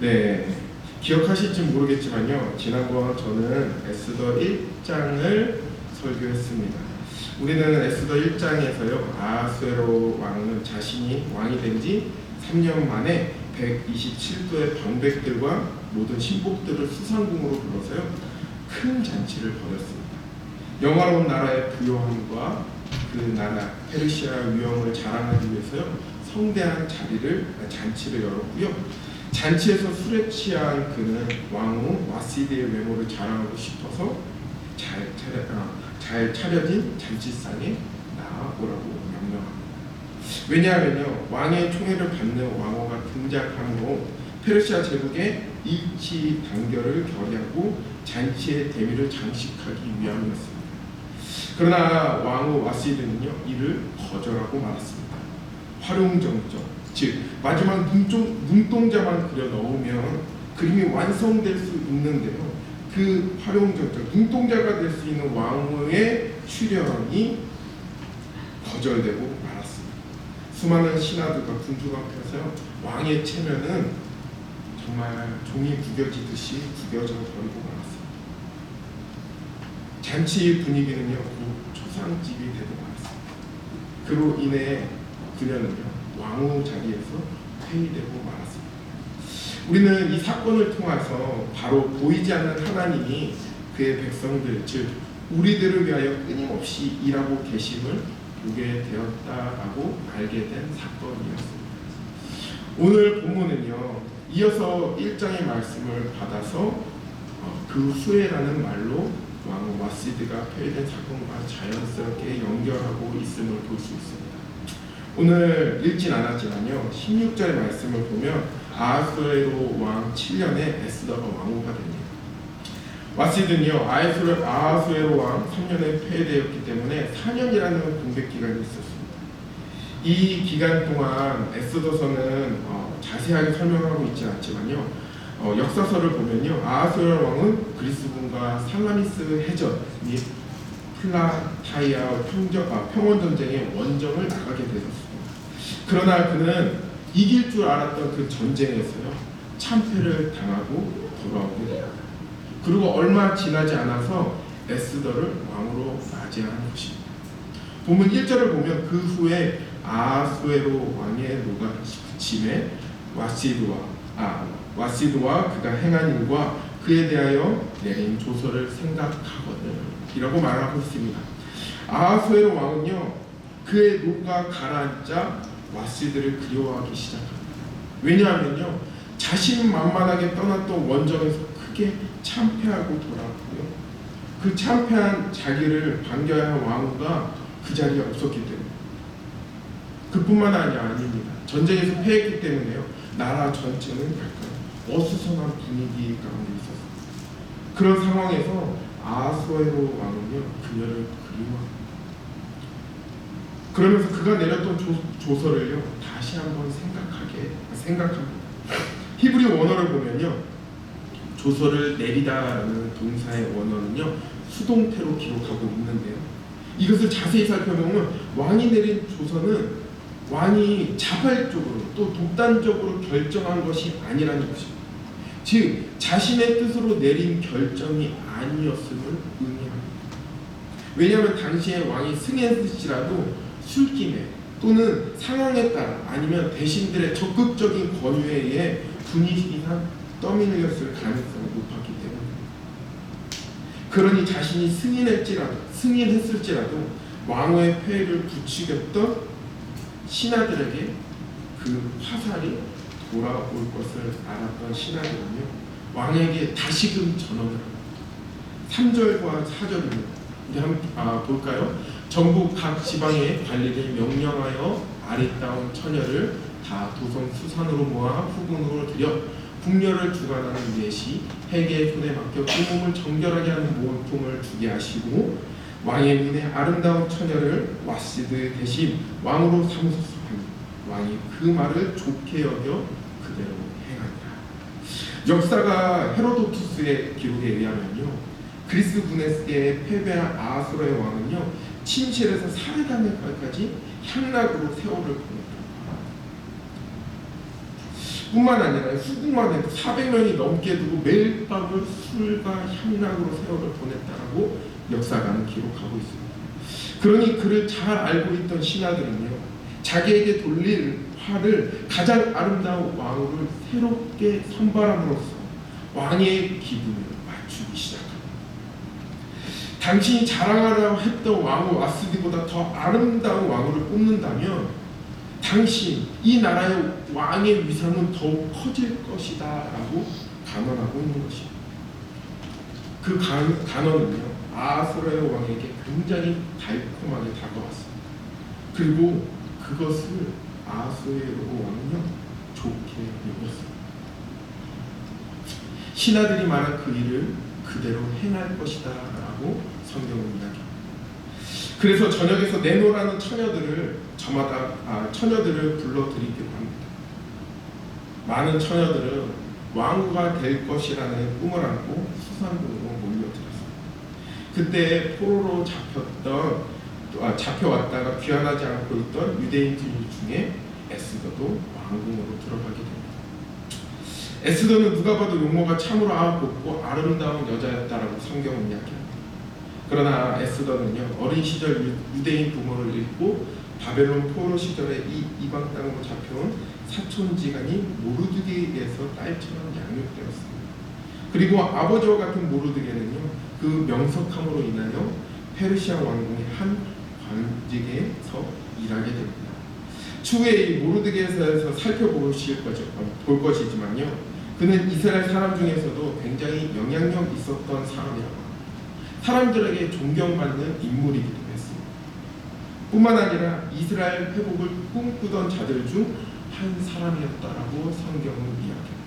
네, 기억하실지 모르겠지만요. 지난번 저는 에스더 1장을 설교했습니다. 우리는 에스더 1장에서요. 아하수에로 왕은 자신이 왕이 된 지 3년 만에 127도의 방백들과 모든 신복들을 수상궁으로 불러서요. 큰 잔치를 벌였습니다. 영화로운 나라의 부요함과 그 나라 페르시아 위엄을 자랑하기 위해서요. 성대한 자리를 잔치를 열었고요. 잔치에서 술에 취한 그는 왕후 와시드의 외모를 자랑하고 싶어서 잘 차려 아, 잘 차려진 잔치상에 나오라고 명령합니다. 왜냐하면요 왕의 총애를 받는 왕후가 등장함으로 페르시아 제국의 일치 단결을 결의하고 잔치의 대미를 장식하기 위함이었습니다. 그러나 왕후 와시드는요 이를 거절하고 말았습니다. 활용정적 즉 마지막 눈동, 눈동자만 그려 넣으면 그림이 완성될 수 있는데요. 그 활용정적 눈동자가 될 수 있는 왕후의 출연이 거절되고 말았습니다. 수많은 신하들과 군주가 펴서 왕의 체면은 정말 종이 구겨지듯이 구겨져 버리고 말았습니다. 잔치 분위기는요 곧 초상집이 되고 말았습니다. 그로 인해 그녀는요 왕후 자리에서 폐위되고 말았습니다. 우리는 이 사건을 통해서 바로 보이지 않는 하나님이 그의 백성들 즉 우리들을 위하여 끊임없이 일하고 계심을 보게 되었다라고 알게 된 사건이었습니다. 오늘 본문은요 이어서 1장의 말씀을 받아서 어, 그 후에라는 말로 왕 와시드가 폐위된 사건과 자연스럽게 연결하고 있음을 볼 수 있습니다. 오늘 읽진 않았지만요 16절 말씀을 보면 아하수에로 왕 7년에 에스더가 왕후가 됩니다. 와시드는요 아하수에로, 왕 3년에 폐위되었기 때문에 4년이라는 공백 기간이 있었습니다. 이 기간 동안 에스더서는 어, 자세하게 설명하고 있지 않지만요 어, 역사서를 보면요 아하수에로 왕은 그리스군과 살라미스 해전 및 플라타이아 평정, 아, 평원 전쟁의 원정을 나가게 되었습니다. 그러나 그는 이길 줄 알았던 그 전쟁에서요 참패를 당하고 돌아오게 됩니다. 그리고 얼마 지나지 않아서 에스더를 왕으로 맞이하는 것입니다. 본문 1절을 보면 그 후에 아수에로 왕의 노가 침에 와시드와 아 와시드와 그가 행한 일과 그에 대하여 내린 조서를 생각하거든 이라고 말하고 있습니다. 아하수에로 왕은요 그의 노가 가라앉자 와시드를 그리워하기 시작합니다. 왜냐하면요 자신 만만하게 떠났던 원정에서 크게 참패하고 돌아왔고요. 그 참패한 자기를 반겨야 할 왕후가 그 자리에 없었기 때문에 그뿐만 아니라 아닙니다. 전쟁에서 패했기 때문에요 나라 전체는 약간 어수선한 분위기 가운데 있었습니다. 그런 상황에서 아하수에로 왕은요 그녀를 그리워합니다. 그러면서 그가 내렸던 조, 조서를요 다시 한번 생각하게 생각합니다. 히브리 원어를 보면요 조서를 내리다라는 동사의 원어는요 수동태로 기록하고 있는데요. 이것을 자세히 살펴보면 왕이 내린 조서는 왕이 자발적으로 또 독단적으로 결정한 것이 아니라는 것입니다. 즉 자신의 뜻으로 내린 결정이 아니었음을 의미합니다. 왜냐하면 당시에 왕이 승했을지라도 술김에 또는 상황에 따라 아니면 대신들의 적극적인 권유에 의해 분위기상 떠밀렸을 가능성이 높았기 때문입니다. 그러니 자신이 승인했지라도 승인했을지라도 왕후의 폐해를 부추겼던 신하들에게 그 화살이 돌아올 것을 알았던 신하들은요 왕에게 다시금 전언을 합니다. 3절과 4절입니다. 우리 한번 아, 볼까요? 전국 각 지방의 관리를 명령하여 아리따운 처녀를 다 도성 수산으로 모아 후궁으로 들여 궁녀를 주관하는 예시 해계의 손에 맡겨 그 몸을 정결하게 하는 모품을 주게 하시고 왕의 눈에 아름다운 처녀를 와시드 대신 왕으로 삼으소서 하니 왕이 그 말을 좋게 여겨 그대로 행하니라. 역사가 헤로도투스의 기록에 의하면요 그리스 분에스의 패배한 아수라의 왕은요 침실에서 살해당할 까지 향락으로 세월을 보냈다. 뿐만 아니라 후궁만 해도 400명이 넘게 두고 매일 밤을 술과 향락으로 세월을 보냈다라고 역사가는 기록하고 있습니다. 그러니 그를 잘 알고 있던 신하들은요 자기에게 돌릴 화를 가장 아름다운 왕후를 새롭게 선발함으로써 왕의 기분을. 당신이 자랑하라고 했던 왕후 아스디보다 더 아름다운 왕후를 뽑는다면 당신 이 나라의 왕의 위상은 더욱 커질 것이다 라고 간언하고 있는 것입니다. 그 간, 간언은요 아수라의 왕에게 굉장히 달콤하게 다가왔습니다. 그리고 그것을 아수에로 왕은요 좋게 여겼습니다. 신하들이 말한 그 일을 그대로 행할 것이다 라고 이야기합니다. 그래서 저녁에서 내노라는 처녀들을 저마다 아, 처녀들을 불러들이기로 합니다. 많은 처녀들은 왕후가 될 것이라는 꿈을 안고 수산궁으로 몰려들었습니다. 그때 포로로 잡혔던 아, 잡혀왔다가 귀환하지 않고 있던 유대인들 중에 에스더도 왕궁으로 들어가게 됩니다. 에스더는 누가 봐도 용모가 참으로 아름답고 아름다운 여자였다라고 성경은 이야기합니다. 그러나 에스더는요 어린 시절 유- 유대인 부모를 잃고 바벨론 포로 시절에 이 이방 땅으로 잡혀온 사촌지간이 모르드게에서 딸처럼 양육되었습니다. 그리고 아버지와 같은 모르드게는요 그 명석함으로 인하여 페르시아 왕궁의 한 관직에서 일하게 됩니다. 추후에 이 모르드게에서 살펴보실 거죠, 볼 것이지만요. 그는 이스라엘 사람 중에서도 굉장히 영향력 있었던 사람이라고. 사람들에게 존경받는 인물이기도 했습니다. 뿐만 아니라 이스라엘 회복을 꿈꾸던 자들 중 한 사람이었다라고 성경은 이야기합니다.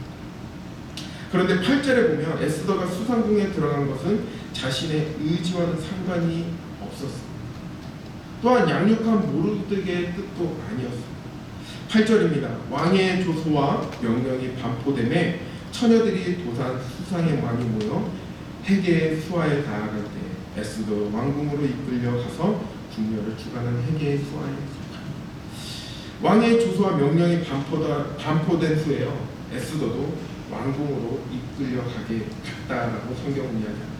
그런데 8절에 보면 에스더가 수상궁에 들어간 것은 자신의 의지와는 상관이 없었습니다. 또한 양육한 모르드게의 뜻도 아니었습니다. 8절입니다. 왕의 조소와 명령이 반포됨에 처녀들이 도산 수상의 왕이 모여 해계의 수하에 나아갈 때 에스더 왕궁으로 이끌려 가서 궁녀를 주관한 해계의 수하에 속합니다. 왕의 조소와 명령이 반포다, 반포된 후에요. 에스더도 왕궁으로 이끌려 가게 갔다라고 성경은 이야기합니다.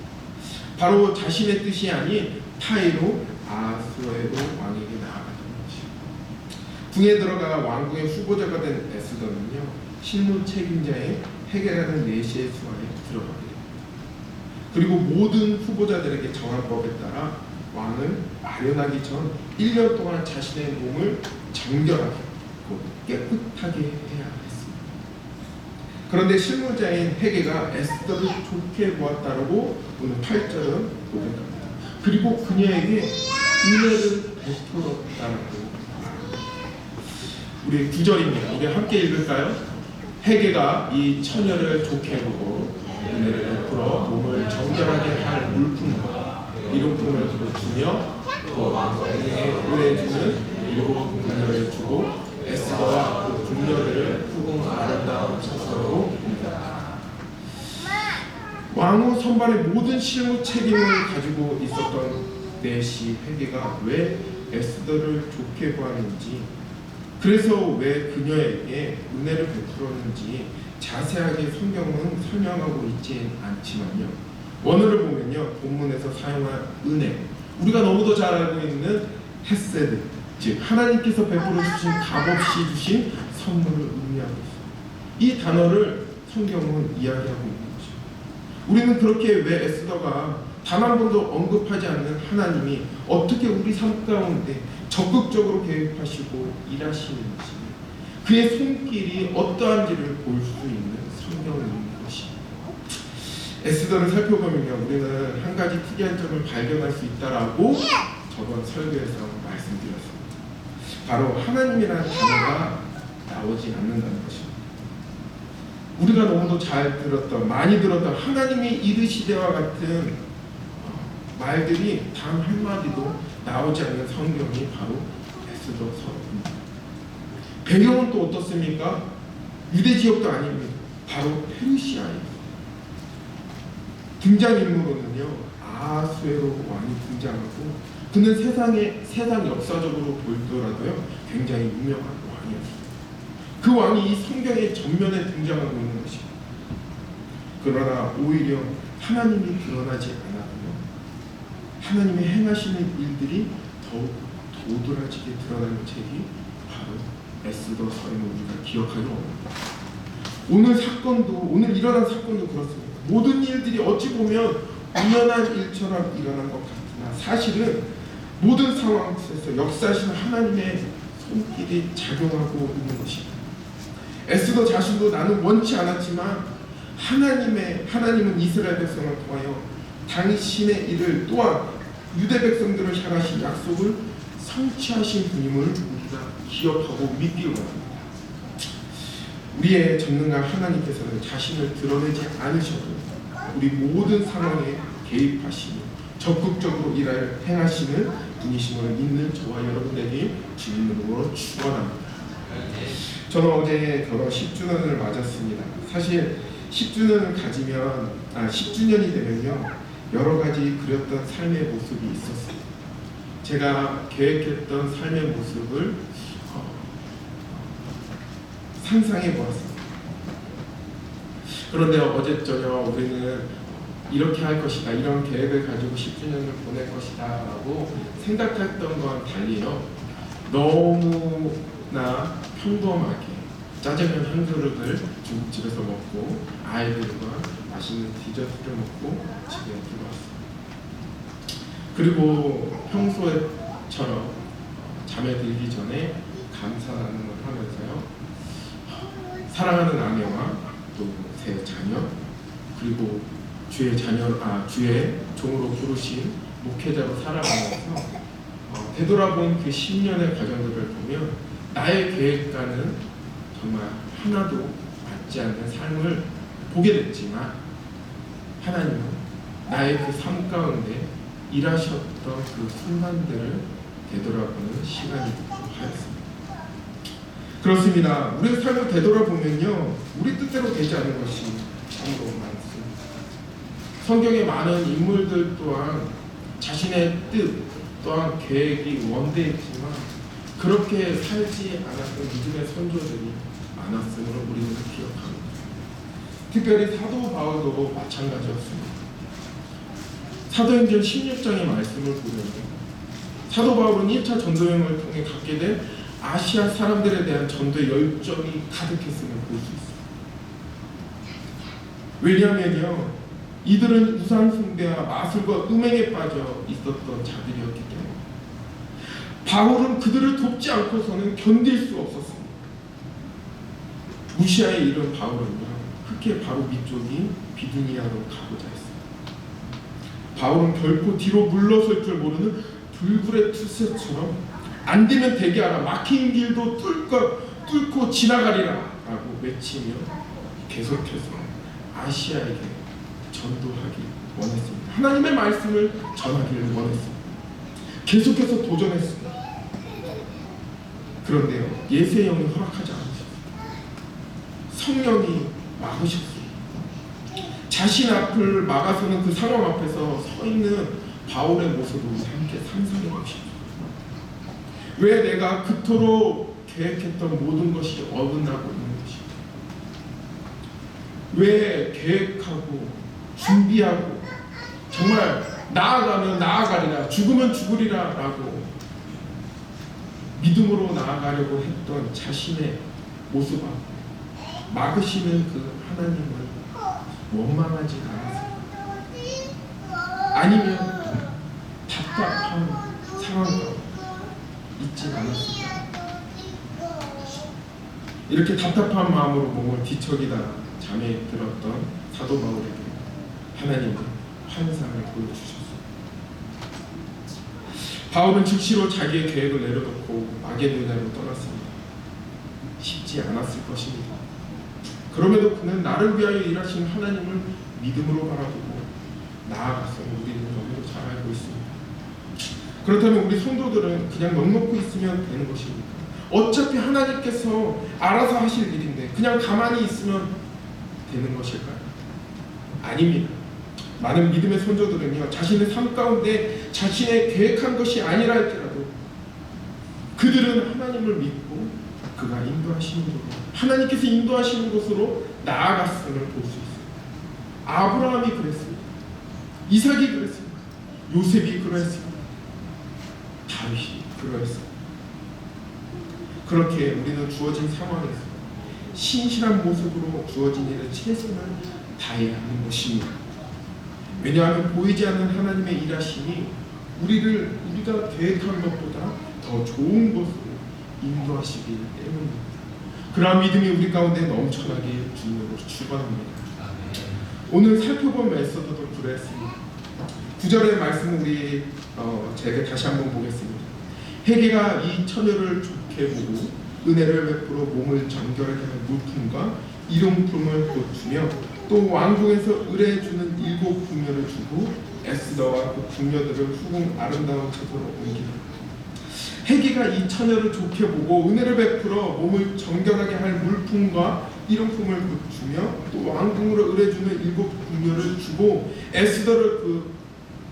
바로 자신의 뜻이 아닌 타이로 아수에로 왕에게 나아갔던 것입니다. 궁에 들어가 왕궁의 후보자가 된 에스더는요 실무 책임자의 해결하는 내시의 수하에 들어가게 됩니다. 그리고 모든 후보자들에게 정한 법에 따라 왕을 아련하기 전 1년 동안 자신의 몸을 정결하게 곧 깨끗하게 해야 했습니다. 그런데 실무자인 헤게가 에스더를 좋게 보았다라고 오늘 8절은 고백합니다. 그리고 그녀에게 은혜를 베풀었다라고 우리 9절입니다. 우리 함께 읽을까요? 헤게가 이 처녀를 좋게 보고 은혜를 베풀어 몸을 정결하게 할 물품과 일용품을 주며 그 왕에게 은혜주는 일곱 궁녀를 주고 에스더와 그 궁녀들을 후궁 아름다운 처소로. 왕후 선발의 모든 실무 책임을 가지고 있었던 내시 회계가 왜 에스더를 좋게 보았는지 그래서 왜 그녀에게 은혜를 베풀었는지 자세하게 성경은 설명하고 있지 않지만요. 원어를 보면요 본문에서 사용한 은혜. 우리가 너무도 잘 알고 있는 헤세드 즉 하나님께서 베풀어 주신 값없이 주신 선물을 의미하고 있습니다. 이 단어를 성경은 이야기하고 있는 것입니다. 우리는 그렇게 왜 에스더가 단 한 번도 언급하지 않는 하나님이 어떻게 우리 삶 가운데 적극적으로 계획하시고 일하시는지 그의 손길이 어떠한지를 볼 수 있는 성경인 것입니다. 에스더를 살펴보면요 우리는 한 가지 특이한 점을 발견할 수 있다라고 저번 설교에서 말씀드렸습니다. 바로 하나님이라는 단어가 나오지 않는다는 것입니다. 우리가 너무도 잘 들었던 많이 들었던 하나님이 이르시되와 같은 어, 말들이 단 한마디도 나오지 않는 성경이 바로 에스더서입니다. 배경은 또 어떻습니까? 유대 지역도 아닙니다. 바로 페르시아입니다. 등장인물로는요 아수에로 왕이 등장하고 그는 세상의 세상 역사적으로 보더라도요 굉장히 유명한 왕이었습니다. 그 왕이 이 성경의 전면에 등장하고 있는 것입니다. 그러나 오히려 하나님이 드러나지 않았고요. 하나님의 행하시는 일들이 더욱 도드라지게 드러나는 책이 에스더 서임을 우리가 기억하려 합니다. 오늘 사건도 오늘 일어난 사건도 그렇습니다. 모든 일들이 어찌 보면 우연한 일처럼 일어난 것 같으나 사실은 모든 상황 속에서 역사하신 하나님의 손길이 작용하고 있는 것입니다. 에스더 자신도 나는 원치 않았지만 하나님의 하나님은 이스라엘 백성을 통하여 당신의 일을 또한 유대 백성들을 향하신 약속을 성취하신 분임을 기억하고 믿기 원합니다. 우리의 전능한 하나님께서는 자신을 드러내지 않으셔도 우리 모든 상황에 개입하시며 적극적으로 일할 행하시는 분이심을 믿는 저와 여러분들이 주님으로 축원합니다. 저는 어제 결혼 10주년을 맞았습니다. 사실 10주년을 가지면 아 10주년이 되면요 여러 가지 그렸던 삶의 모습이 있었어요. 제가 계획했던 삶의 모습을 어, 상상해 보았습니다. 그런데 어제 저녁 우리는 이렇게 할 것이다, 이런 계획을 가지고 10주년을 보낼 것이다 라고 생각했던 건 달리요. 너무나 평범하게 짜장면 한 그릇을 중국집에서 먹고 아이들과 맛있는 디저트를 먹고 집에 들어왔어요. 그리고 평소에처럼 잠에 들기 전에 감사 나눔을 하면서요. 사랑하는 아내와 또세 자녀 그리고 주의 자녀 아 주의 종으로 부르신 목회자로 살아가면서 어, 되돌아본 그 10년의 과정들을 보면 나의 계획과는 정말 하나도 맞지 않는 삶을 보게 됐지만 하나님은 나의 그 삶 가운데 일하셨던 그 순간들을 되돌아보는 시간이 하였습니다. 그렇습니다. 우리의 삶을 되돌아보면요, 우리 뜻대로 되지 않은 것이 참으로 많습니다. 성경의 많은 인물들 또한 자신의 뜻 또한 계획이 원대했지만 그렇게 살지 않았던 믿음의 선조들이 많았음을 우리는 기억합니다. 특별히 사도 바울도 마찬가지였습니다. 사도행전 16장의 말씀을 보면 사도 바울은 1차 전도여행을 통해 갖게 된 아시아 사람들에 대한 전도의 열정이 가득했음을 볼 수 있습니다. 왜냐하면요, 이들은 우상 숭배와 마술과 음행에 빠져 있었던 자들이었기 때문에 바울은 그들을 돕지 않고서는 견딜 수 없었습니다. 무시아에 이른 바울은요, 흑해 바로 밑쪽이 비두니아로 가고자 했습니다. 바울은 결코 뒤로 물러설 줄 모르는 불굴의 투새처럼 안 되면 대기하라 막힌 길도 뚫고 뚫고 지나가리라 라고 외치며 계속해서 아시아에게 전도하기 원했습니다. 하나님의 말씀을 전하기를 원했습니다. 계속해서 도전했습니다. 그런데요 예수의 영이 허락하지 않으셨습니다. 성령이 막으셨습니다. 자신 앞을 막아서는 그 상황 앞에서 서 있는 바울의 모습을 함께 상상해 보십시오. 왜 내가 그토록 계획했던 모든 것이 어긋나고 있는 것이? 왜 계획하고 준비하고 정말 나아가면 나아가리라 죽으면 죽으리라 라고 믿음으로 나아가려고 했던 자신의 모습 앞에 막으시는 그 하나님을 원망하지 않았습니다. 아니면 답답한 상황 가운데 있지 않았습니다. 이렇게 답답한 마음으로 몸을 뒤척이다 잠에 들었던 사도 바울에게 하나님은 환상을 보여주셨습니다. 바울은 즉시로 자기의 계획을 내려놓고 마게도냐로 떠났습니다. 쉽지 않았을 것입니다. 그럼에도 그는 나를 위하여 일하신 하나님을 믿음으로 바라보고 나아가서 우리는 너무도 잘 알고 있습니다. 그렇다면 우리 성도들은 그냥 넉넉히 있으면 되는 것입니까? 어차피 하나님께서 알아서 하실 일인데 그냥 가만히 있으면 되는 것일까요? 아닙니다. 많은 믿음의 선조들은요 자신의 삶 가운데 자신의 계획한 것이 아니라 할지라도 그들은 하나님을 믿고 그가 인도하시는 곳으로 하나님께서 인도하시는 곳으로 나아갔음을 볼 수 있어요. 아브라함이 그랬습니다. 이삭이 그랬습니다. 요셉이 그랬습니다. 다윗이 그러했습니다. 그렇게 우리는 주어진 상황에서 신실한 모습으로 주어진 일을 최선을 다해야 하는 것입니다. 왜냐하면 보이지 않는 하나님의 일하심이 우리를 우리가 계획한 것보다 더 좋은 곳으로 인도하시기 때문입니다. 그러한 믿음이 우리 가운데 넘쳐나게 주님으로 축원합니다. 오늘 살펴본 메소드도 그랬습니다. 구절의 말씀 우리 어, 제가 다시 한번 보겠습니다. 회개가 이 처녀를 좋게 보고 은혜를 베풀어 몸을 정결하게 하는 물품과 일용품을 고추며 또 왕궁에서 의뢰해 주는 일곱 궁녀를 주고 에스더와 그 궁녀들을 후궁 아름다운 채소로 옮기다. 회개가 이 처녀를 좋게 보고 은혜를 베풀어 몸을 정결하게 할 물품과 일용품을 주며 또 왕궁으로 의뢰주는 일곱 궁녀를 주고 에스더를 그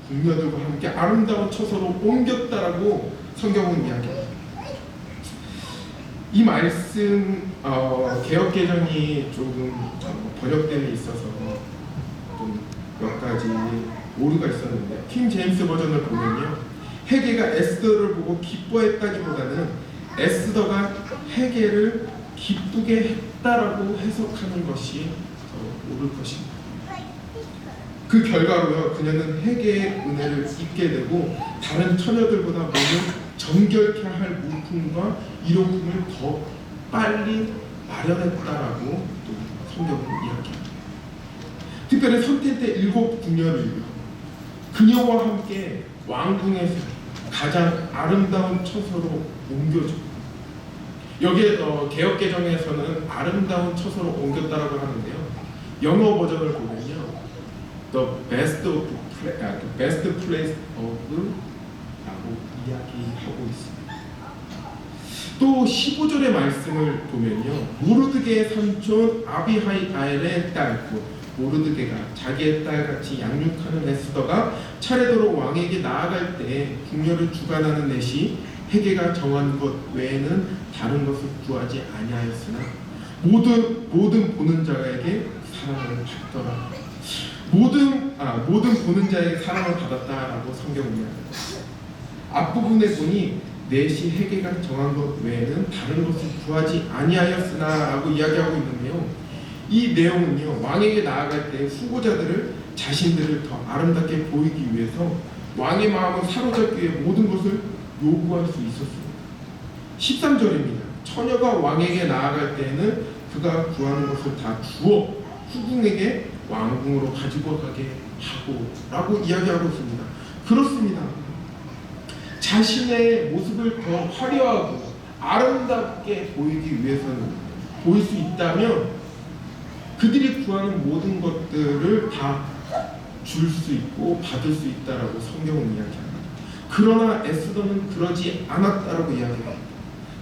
궁녀들과 함께 아름다운 처소로 옮겼다라고 성경은 이야기합니다. 이 말씀 어, 개혁 개정이 조금 어, 번역됨에 있어서 좀몇 가지 오류가 있었는데 킹 제임스 버전을 보면요 헤게가 에스더를 보고 기뻐했다기보다는 에스더가 헤게를 기쁘게 했다라고 해석하는 것이 더 옳을 것입니다. 그 결과로요 그녀는 헤게의 은혜를 입게 되고 다른 처녀들보다 몸을 정결케 할 물품과 일용품을 더 빨리 마련했다라고 또 성경은 이야기합니다. 특별히 선택 때 일곱 궁녀를 그녀와 함께 왕궁에서 가장 아름다운 처소로 옮겨줘. 여기에 어, 개혁 개정에서는 아름다운 처소로 옮겼다라고 하는데요. 영어 버전을 보면요, the best of the best place of라고 이야기하고 있습니다. 또 15절의 말씀을 보면요, 모르드게의 삼촌 아비하이엘의 딸, 그 모르드게가 자기의 딸같이 양육하는 에스더가 차례대로 왕에게 나아갈 때 궁녀를 주관하는 넷이 헤게가 정한 것 외에는 다른 것을 구하지 아니하였으나 모든 모든 보는 자에게 사랑을 받더라. 모든 아 모든 보는 자에게 사랑을 받았다라고 성경은 이야기합니다. 앞부분에 보니 넷이 헤게가 정한 것 외에는 다른 것을 구하지 아니하였으나라고 이야기하고 있는데요. 이 내용은요 왕에게 나아갈 때 후보자들을 자신들을 더 아름답게 보이기 위해서 왕의 마음을 사로잡기 위해 모든 것을 요구할 수 있었습니다. 13절입니다. 처녀가 왕에게 나아갈 때에는 그가 구하는 것을 다 주어 후궁에게 왕궁으로 가지고 가게 하고 라고 이야기하고 있습니다. 그렇습니다. 자신의 모습을 더 화려하고 아름답게 보이기 위해서는 보일 수 있다면 그들이 구하는 모든 것들을 다 줄 수 있고 받을 수 있다라고 성경은 이야기합니다. 그러나 에스더는 그러지 않았다라고 이야기합니다.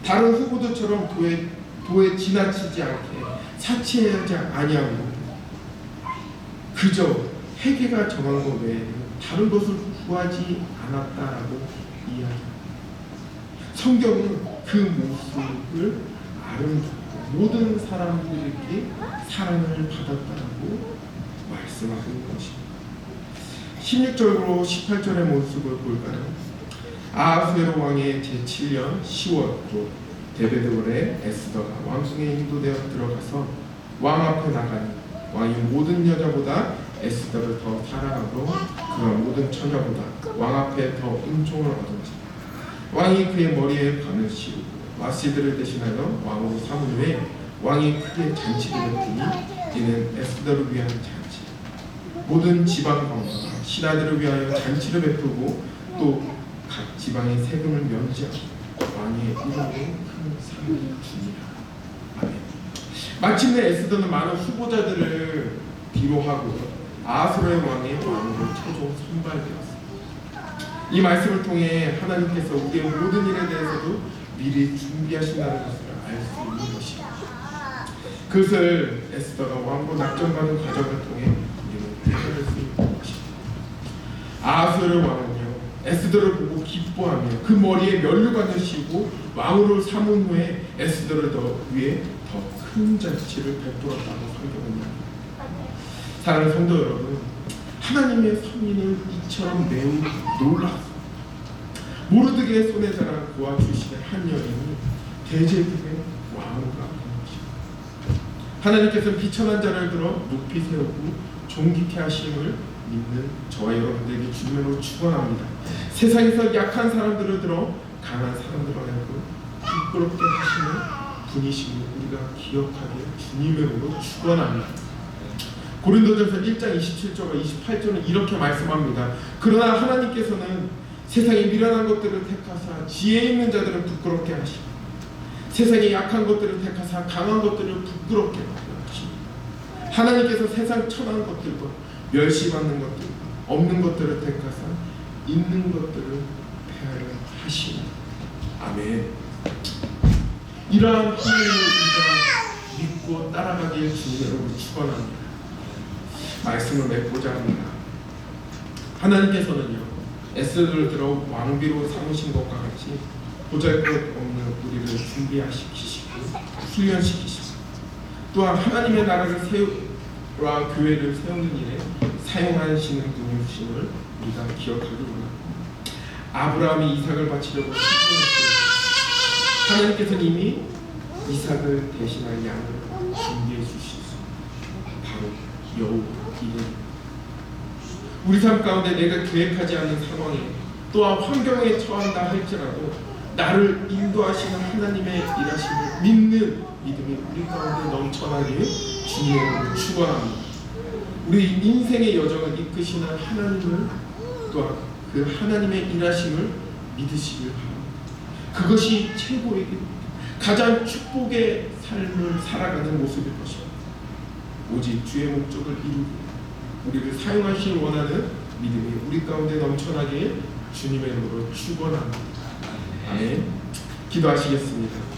다른 후보들처럼 도에 도에 지나치지 않게 사치하지 아니하고 그저 회개가 정한 것 외에는 다른 것을 구하지 않았다라고 이야기합니다. 성경은 그 모습을 아름답고 모든 사람들에게 사랑을 받았다라고 말씀하고 있는 것입니다. 16절로 18절의 모습을 볼까요? 아하수에로 왕의 제7년 10월 또 데베드월에 에스더가 왕궁에 인도되어 들어가서 왕 앞에 나가니 왕이 모든 여자보다 에스더를 더 사랑하고 그런 모든 처녀보다 왕 앞에 더 은총을 얻었지. 왕이 그의 머리에 관을 씌우고 와시들을 대신하여 왕으로 삼은 후에 왕이 크게 잔치를 했더니 이는 에스더를 위한 잔치. 모든 지방 관가가 신하들을 위하여 잔치를 베푸고 또 각 지방의 세금을 면제하고 왕의 이름으로 큰 상을 주니라. 마침내 에스더는 많은 후보자들을 비로하고 아수르의 왕의 왕으로 최종 선발되었습니다. 이 말씀을 통해 하나님께서 우리의 모든 일에 대해서도 미리 준비하신다는 것을 알 수 있는 것입니다. 그것을 에스더가 왕으로 낙점받는 과정을 통해 우리는 깨달을 수 있는 것입니다. 아수르 왕은요 에스더를 보고 기뻐하며 그 머리에 면류관을 씌우고 왕으로 삼은 후에 에스더를 위해 더큰 잔치를 베풀었다고 성경은. 사랑하는 성도 여러분, 하나님의 섭리는 이처럼 매우 놀랍습니다. 모르드게의 손에 자란 고아 출신의 한 여인이 대제국의 왕으로 앞니다. 하나님께서 비천한 자를 들어 높이 세우고 존귀케 하심을 믿는 저와 여러분들에게 주님으로 축원합니다. 세상에서 약한 사람들을 들어 강한 사람들로 하여금 부끄럽게 하시는 분이심을 우리가 기억하게 주님으로 축원합니다. 고린도전서 1장 27절과 28절은 이렇게 말씀합니다. 그러나 하나님께서는 세상에 미련한 것들을 택하사 지혜 있는 자들을 부끄럽게 하시고 세상에 약한 것들을 택하사 강한 것들을 부끄럽게 하시고 하나님께서 세상 천한 것들과 멸시받는 것들 없는 것들을 택하사 있는 것들을 폐하려 하시니 아멘. 이러한 하나님을 믿고 따라가길 주님 여러분 축원합니다. 말씀을 맺고자 합니다. 하나님께서는요 에스더를 들어 왕비로 삼으신 것과 같이 보잘것없는 우리를 준비하시키시고 훈련시키시고 또한 하나님의 나라를 세우라 교회를 세우는 일에 사용하시는 분이심을 우리가 기억하기 원합니다. 아브라함이 이삭을 바치려고. 하나님께서는 이미 이삭을 대신할 양을 준비해 주시소. 바로 여호와입니다. 우리 삶 가운데 내가 계획하지 않는 상황에 또한 환경에 처한다 할지라도 나를 인도하시는 하나님의 일하심을 믿는 믿음이 우리 가운데 넘쳐나길 주님으로 축원합니다. 우리 인생의 여정을 이끄시는 하나님을 또한 그 하나님의 일하심을 믿으시길 바랍니다. 그것이 최고의 길, 가장 축복의 삶을 살아가는 모습일 것입니다. 오직 주의 목적을 이루고 우리를 사용하시길 원하는 믿음이 우리 가운데 넘쳐나게 주님의 이름으로 축원합니다. 아멘. 기도하시겠습니다.